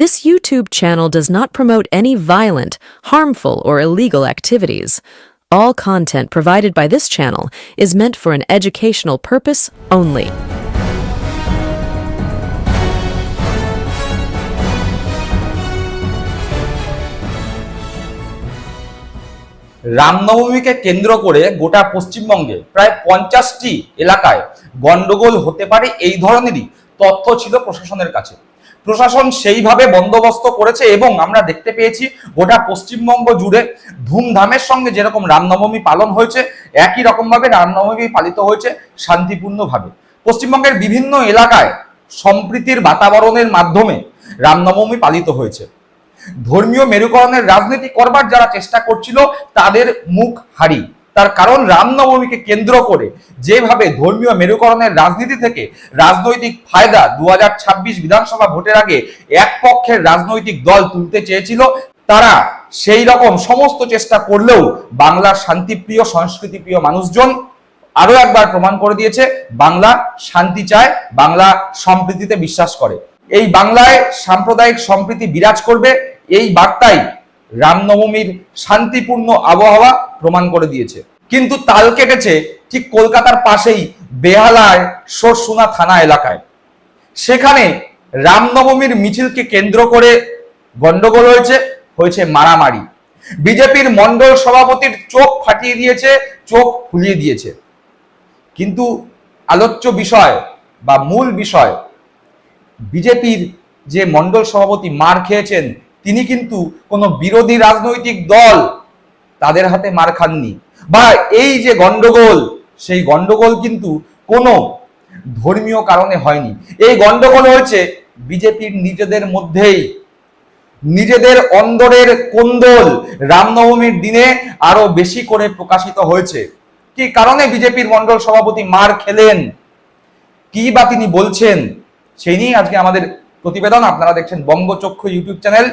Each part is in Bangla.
This YouTube channel does not promote any violent, harmful, or illegal activities. All content provided by this channel is meant for an educational purpose only. রামনবমীকে কেন্দ্র করে গোটা পশ্চিমবঙ্গে প্রায় পঞ্চাশটি এলাকায় গন্ডগোল হতে পারে এই ধরনেরই তথ্য ছিল প্রশাসনের কাছে প্রশাসন সেইভাবে বন্দোবস্ত করেছে এবং আমরা দেখতে পেয়েছি গোটা পশ্চিমবঙ্গ জুড়ে ধুমধামের সঙ্গে যেরকম রামনবমী পালন হয়েছে, একই রকমভাবে রামনবমী পালিত হয়েছে শান্তিপূর্ণভাবে। পশ্চিমবঙ্গের বিভিন্ন এলাকায় সম্প্রীতির বাতাবরণের মাধ্যমে রামনবমী পালিত হয়েছে। ধর্মীয় মেরুকরণের রাজনীতি করবার যারা চেষ্টা করছিল, তাদের মুখ হারি তার কারণ রামনবমীকে কেন্দ্র করে যেভাবে ধর্মীয় মেরুকরণের রাজনীতি থেকে রাজনৈতিক ফায়দা দু বিধানসভা ভোটের আগে এক পক্ষের রাজনৈতিক দল তুলতে চেয়েছিল, তারা সেই রকম সমস্ত চেষ্টা করলেও বাংলার শান্তিপ্রিয়, সংস্কৃতিপ্রিয় মানুষজন আরও একবার প্রমাণ করে দিয়েছে, বাংলা শান্তি চায়, বাংলা সম্প্রীতিতে বিশ্বাস করে। এই বাংলায় সাম্প্রদায়িক সম্প্রীতি বিরাজ করবে, এই বার্তাই রামনবমীর শান্তিপূর্ণ আবহাওয়া প্রমাণ করে দিয়েছে। কিন্তু তাল কেটেছে ঠিক কলকাতার পাশেই বেহালায় সরসুনা থানা এলাকায়। সেখানে রামনবমীর মিছিলকে কেন্দ্র করে গন্ডগোল হয়েছে হয়েছে মারামারি। বিজেপির মন্ডল সভাপতির চোখ ফাটিয়ে দিয়েছে, চোখ ফুলিয়ে দিয়েছে। কিন্তু আলোচ্য বিষয় বা মূল বিষয়, বিজেপির যে মন্ডল সভাপতি মার খেয়েছেন, তিনি কিন্তু কোনো বিরোধী রাজনৈতিক দল তাদের হাতে মার খাননি। বা এই যে গন্ডগোল, সেই গন্ডগোল কিন্তু কোনো ধর্মীয় কারণে হয়নি। এই গন্ডগোল হয়েছে বিজেপির নিজেদের মধ্যেই। নিজেদের অন্দরের কোন্দল রামনবমীর দিনে আরও বেশি করে প্রকাশিত হয়েছে। কি কারণে বিজেপির মন্ডল সভাপতি মার খেলেন? কি বা তিনি বলছেন? সেই নিয়ে আজকে আমাদের প্রতিবেদন। আপনারা দেখছেন বঙ্গচক্ষু ইউটিউব চ্যানেল।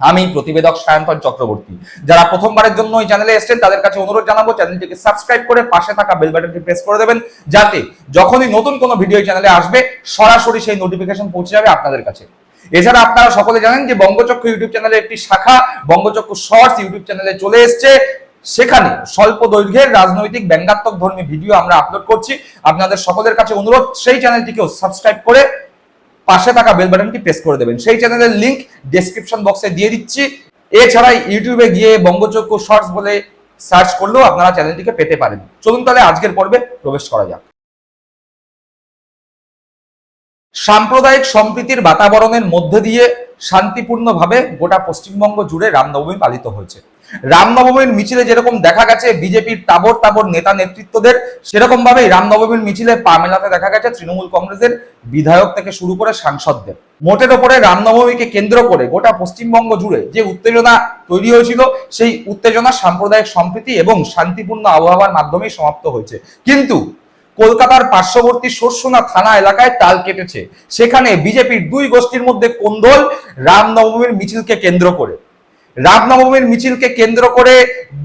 আমি প্রতিবেদক সায়ন্তন চক্রবর্তী। যারা প্রথমবারের জন্য এই চ্যানেলে এসেছেন, তাদের কাছে অনুরোধ জানাব চ্যানেলটিকে সাবস্ক্রাইব করে পাশে থাকা বেল বাটনটি প্রেস করে দেবেন, যাতে যখনই নতুন কোনো ভিডিও চ্যানেলে আসবে, সরাসরি সেই নোটিফিকেশন পৌঁছে যাবে আপনাদের কাছে। এছাড়া আপনারা সকলে জানেন যে বঙ্গচক্ষু ইউটিউব চ্যানেলে একটি শাখা, বঙ্গচক্ষু শর্টস ইউটিউব চ্যানেলে চলে এসছে। সেখানে স্বল্প দৈর্ঘ্যের রাজনৈতিক ব্যঙ্গাত্মক ধর্মী ভিডিও আমরা আপলোড করছি। আপনাদের সকলের কাছে অনুরোধ, সেই চ্যানেলটিকেও সাবস্ক্রাইব করে পাশে থাকা বেল বাটনটি প্রেস করে দেবেন। সেই চ্যানেলের লিংক ডেসক্রিপশন বক্সে দিয়ে দিচ্ছি। এছাড়া ইউটিউবে গিয়ে বঙ্গচক্ষু শর্টস বলে সার্চ করলেও আপনারা চ্যানেলটিকে পেতে পারেন। চলুন তাহলে আজকের পর্বে প্রবেশ করা যাক। সাম্প্রদায়িক সম্প্রীতির বাতাবরণের মধ্যে দিয়ে শান্তিপূর্ণভাবে গোটা পশ্চিমবঙ্গ জুড়ে রামনবমী পালিত হয়েছে। রামনবমীর মিছিলে যেরকম দেখা গেছে, বিজেপির তাবর তাবর নেতা নেতৃত্বদের, সেরকম ভাবেই রামনবমীর মিছিলে পা মেলাতে দেখা গেছে তৃণমূল কংগ্রেসের বিধায়ক থেকে শুরু করে সাংসদদের। মোটের ওপরে রামনবমীকে কেন্দ্র করে গোটা পশ্চিমবঙ্গ জুড়ে যে উত্তেজনা তৈরি হয়েছিল, সেই উত্তেজনা সাম্প্রদায়িক সম্প্রীতি এবং শান্তিপূর্ণ আবহাওয়ার মাধ্যমেই সমাপ্ত হয়েছে। কিন্তু কলকাতার পার্শ্ববর্তী সরসোনা থানা এলাকায় তাল কেটেছে। সেখানে বিজেপির দুই গোষ্ঠীর মধ্যে কোন্দল রামনবমীর মিছিলকে কেন্দ্র করে। রামনবমীর মিছিলকে কেন্দ্র করে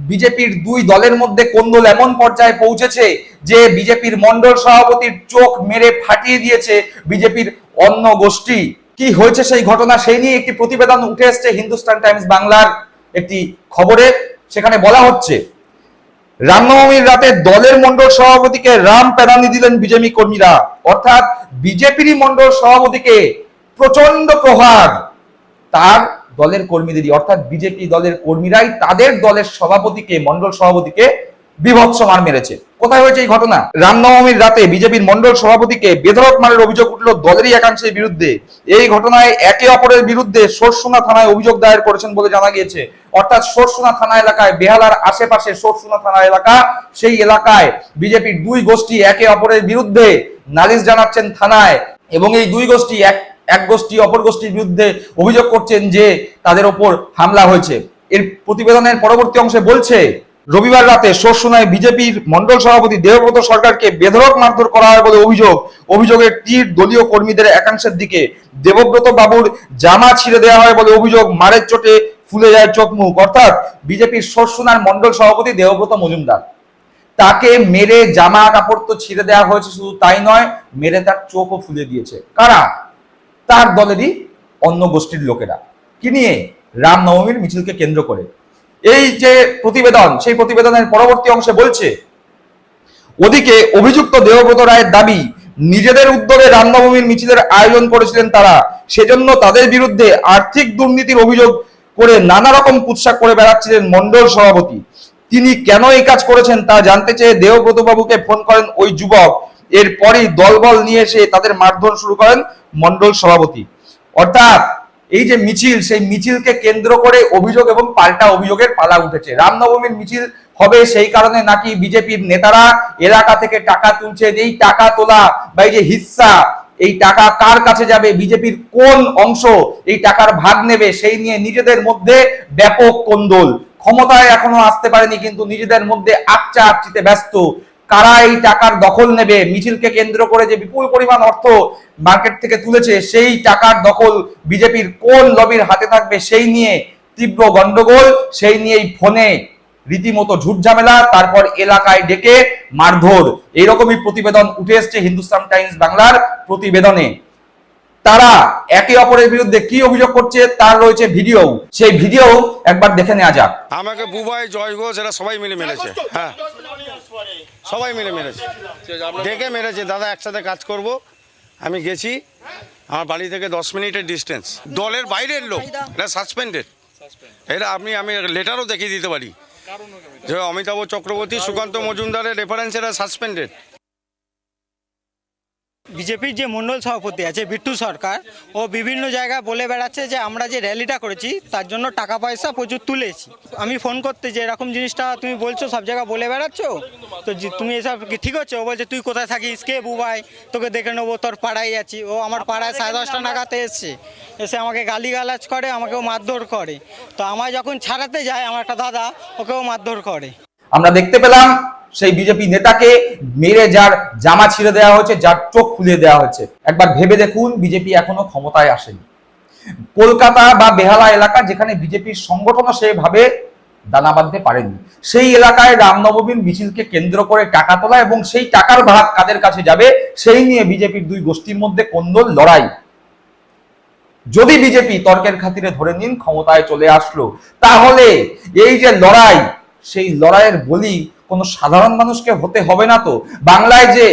বিজেপির দুই দলের মধ্যে কোন্দল এমন পর্যায়ে পৌঁছেছে যে বিজেপির মন্ডল সভাপতির চোখ মেরে ফাটিয়ে দিয়েছে বিজেপির অন্য গোষ্ঠী? কি হয়েছে সেই ঘটনা? সেই নিয়ে একটি প্রতিবেদন উঠে এসছে হিন্দুস্তান টাইমস বাংলার একটি খবরে। সেখানে বলা হচ্ছে, রামনবমীর রাতে দলের মন্ডল সভাপতিকে রাম প্যারানি দিলেন বিজেপি কর্মীরা। অর্থাৎ বিজেপিরই মন্ডল সভাপতিকে প্রচণ্ড প্রহার। তার দলের কর্মীদেরই, অর্থাৎ বিজেপি দলের কর্মীরাই তাদের দলের সভাপতিকে মন্ডল সভাপতিকে বিভৎস মার মেরেছে। কোথায় হয়েছে এই ঘটনা? রামনবমীর রাতে বিজেপির মন্ডল সভাপতিকে বেধরক মারের অভিযোগ উঠল দলেরই একাংশের বিরুদ্ধে। এই ঘটনায় একে অপরের বিরুদ্ধে সরসুনা থানায় অভিযোগ দায়ের করেছেন বলে জানা গিয়েছে। অর্থাৎ সরসুনা থানা এলাকায়, বেহালার আশেপাশে সরসুনা থানা এলাকা, সেই এলাকায় বিজেপির দুই গোষ্ঠী একে অপরের বিরুদ্ধে নালিশ জানাচ্ছেন থানায় এবং এই দুই গোষ্ঠী এক এক গোষ্ঠী অপর গোষ্ঠীর বিরুদ্ধে অভিযোগ করছেন যে তাদের ওপর হামলা হয়েছে। এর প্রতিবেদনের পরবর্তী অংশে বলছে, রবিবার রাতে সরসুনায় বিজেপির মন্ডল সভাপতি দেবব্রত সরকারকে বেধরক মারধর করা হয় বলে অভিযোগ। অভিযোগের তীর দলীয় কর্মীদের একাংশের দিকে দেবব্রত বাবুর জামা ছিঁড়ে দেওয়া হয় বলে অভিযোগ। মারের চোটে ফুলে যায় চোখ মুখ অর্থাৎ বিজেপির সরসুনার মন্ডল সভাপতি দেবব্রত মজুমদার। তাকে মেরে জামা কাপড় তো ছিঁড়ে দেওয়া হয়েছে, শুধু তাই নয়, মেরে তার চোখও ফুলে দিয়েছে। কারা? তার দলেরই অন্য গোষ্ঠীর লোকেরা। কি নিয়ে? রামনবমীর মিছিলকে কেন্দ্র করে। এই যে প্রতিবেদন, সেই প্রতিবেদনের পরবর্তী অংশে বলছে, ওদিকে অভিযুক্ত দেবব্রত রায়ের দাবি, নিজেদের উদ্যোগে রামনবমীর মিছিলের আয়োজন করেছিলেন তারা। সেজন্য তাদের বিরুদ্ধে আর্থিক দুর্নীতির অভিযোগ করে নানা রকম কুৎসা করে বেড়াচ্ছিলেন মন্ডল সভাপতি। তিনি কেন এই কাজ করেছেন তা জানতে চেয়ে দেবব্রত বাবুকে ফোন করেন ওই যুবক। এরপরই দলবল নিয়ে এসে তাদের মারধর শুরু করেন মন্ডল সভাপতি। অর্থাৎ এই যে মিছিল, সেই মিছিলকে কেন্দ্র করে অভিযোগ এবং পাল্টা অভিযোগের পালা উঠেছে। রামনবমীর মিছিল হবে সেই কারণে নাকি বিজেপির নেতারা এলাকা থেকে টাকা তুলছে এই টাকা তোলা বা এই যে হিস্সা, এই টাকা কার কাছে যাবে, বিজেপির কোন অংশ এই টাকার ভাগ নেবে, সেই নিয়ে নিজেদের মধ্যে ব্যাপক কোন্দল। ক্ষমতায় এখনও আসতে পারেনি, কিন্তু নিজেদের মধ্যে আকচা আকচিতে ব্যস্ত। কারা এই টাকার দখল নেবে? মিছিলকে কেন্দ্র করে যে বিপুল পরিমাণ অর্থ মার্কেট থেকে তুলেছে সেই টাকার দখল বিজেপির কোন লবির হাতে থাকবে সেই নিয়ে তীব্র গন্ডগোল সেই নিয়েই ফোনে রীতিমতো ঝুট ঝামেলা তারপর এলাকায় ডেকে মারধর। এরকমই প্রতিবেদন উঠে এসছে হিন্দুস্তান টাইমস বাংলার প্রতিবেদনে। তারা একে অপরের বিরুদ্ধে কি অভিযোগ করছে তার রয়েছে ভিডিও। সেই ভিডিও একবার দেখে নেওয়া যাক। আমাকে বুবাই জয় ঘোষ এরা সবাই মিলে মেরেছে। হ্যাঁ। সবাই মিলে মেরেছে। ডেকে মেরেছে দাদা একসাথে কাজ করব। আমি গেছি আমার বাড়ি থেকে দশ মিনিটের ডিস্টেন্স দলের বাইরের লোক এটা সাসপেন্ডেড এটা আপনি আমি লেটারও দেখিয়ে দিতে পারি। যে অমিতাভ চক্রবর্তী সুকান্ত মজুমদারের রেফারেন্স এরা সাসপেন্ডেড বিজেপির যে মণ্ডল সভাপতি আছে বিট্টু সরকার, ও বিভিন্ন জায়গায় বলে বেড়াচ্ছে যে আমরা যে র্যালিটা করেছি, তার জন্য টাকা পয়সা প্রচুর তুলেছি। আমি ফোন করতে যে এরকম জিনিসটা তুমি বলছো, সব জায়গায় বলে বেড়াচ্ছ? তো তুমি এসব ঠিক হচ্ছে ও বলছে, তুই কোথায় থাকিস? কে বুবাই? তোকে দেখে নেব, তোর পাড়ায় আছি। ও আমার পাড়ায় সাড়ে দশটা নাগাতে এসছে। এসে আমাকে গালিগালাজ করে, আমাকেও মারধর করে। তো আমায় যখন ছাড়াতে যায়, আমার একটা দাদা, ওকেও মারধর করে। আমরা দেখতে পেলাম সেই বিজেপি নেতাকে মেরে যার জামা ছিঁড়ে দেওয়া হয়েছে, যার চোখ খুলে দেওয়া হয়েছে। একবার ভেবে দেখুন বিজেপি এখনও ক্ষমতায় আসেনি। কলকাতা বা বেহালা এলাকা যেখানে বিজেপির সংগঠনও সেভাবে দানা বাঁধতে পারেনি। সেই এলাকায় রামনবমীর মিছিলকে কেন্দ্র করে টাকা তোলা এবং সেই টাকার ভাগ কাদের কাছে যাবে, সেই নিয়ে বিজেপির দুই গোষ্ঠীর মধ্যে কোন্দল লড়াই। যদি বিজেপি তর্কের খাতিরে ধরে নিন, ক্ষমতায় চলে আসলো, তাহলে এই যে লড়াই, সেই লড়াইয়ের বলি কোনো সাধারণ মানুষকে হতে হবে না তো? বাংলায় যে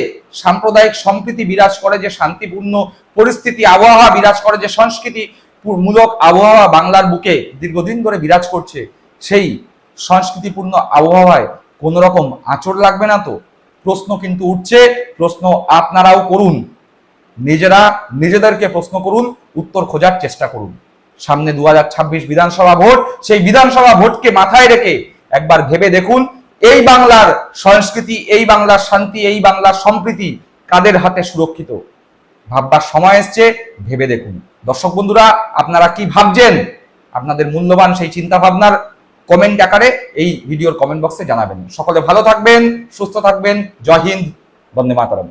সাম্প্রদায়িক সম্প্রীতি বিরাজ করে, যে শান্তিপূর্ণ পরিস্থিতি, আবহাওয়া বিরাজ করে, যে সংস্কৃতি মূলক আবহাওয়া বাংলার বুকে দীর্ঘদিন ধরে বিরাজ করছে, সেই সংস্কৃতিপূর্ণ আবহাওয়ায় কোন রকম আঁচড় লাগবে না তো? প্রশ্ন কিন্তু উঠছে, প্রশ্ন আপনারাও করুন। নিজেরা, নিজেদেরকে প্রশ্ন করুন, উত্তর খোঁজার চেষ্টা করুন। সামনে দু হাজার ছাব্বিশ বিধানসভা ভোট, সেই বিধানসভা ভোটকে মাথায় রেখে একবার ভেবে দেখুন এই বাংলার সংস্কৃতি, এই বাংলার শান্তি, এই বাংলার সম্প্রীতি কাদের হাতে সুরক্ষিত? ভাববার সময় এসছে, ভেবে দেখুন। দর্শক বন্ধুরা, আপনারা কি ভাবছেন? আপনাদের মূল্যবান সেই চিন্তা ভাবনার কমেন্ট আকারে এই ভিডিওর কমেন্ট বক্সে জানাবেন। সকলে ভালো থাকবেন, সুস্থ থাকবেন। জয় হিন্দ, বন্দে মাতরম।